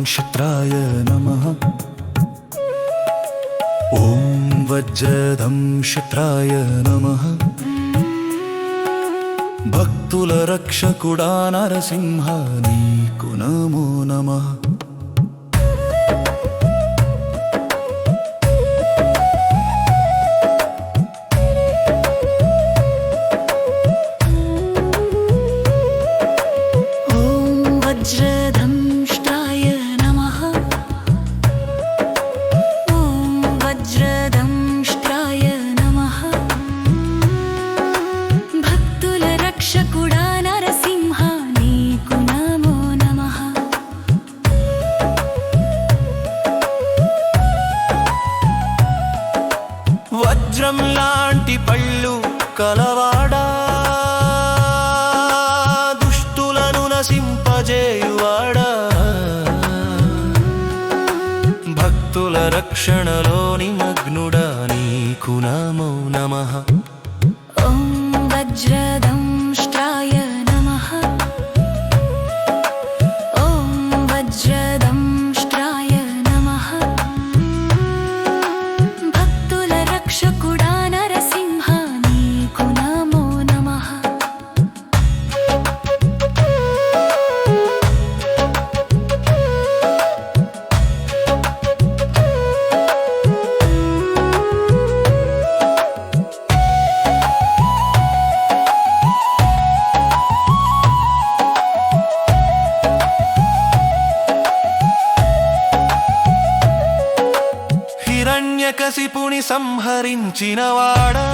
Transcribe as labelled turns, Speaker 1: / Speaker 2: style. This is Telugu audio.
Speaker 1: नक्षत्राय नमः। ॐ వజ్రదంశిత్రాయ నమ భక్తుల రక్షకుడా నరసింహ నీకు నమో నమః
Speaker 2: వజ్రం లాంటి పళ్ళు కలవాడా? దుష్టులను నశింపజేయువాడా? భక్తుల రక్షణలో నిమగ్నుడా నీకు నమో నమః.
Speaker 1: వజ్రదం
Speaker 2: హిరణ్యకశిపుని సంహరించినవాడా?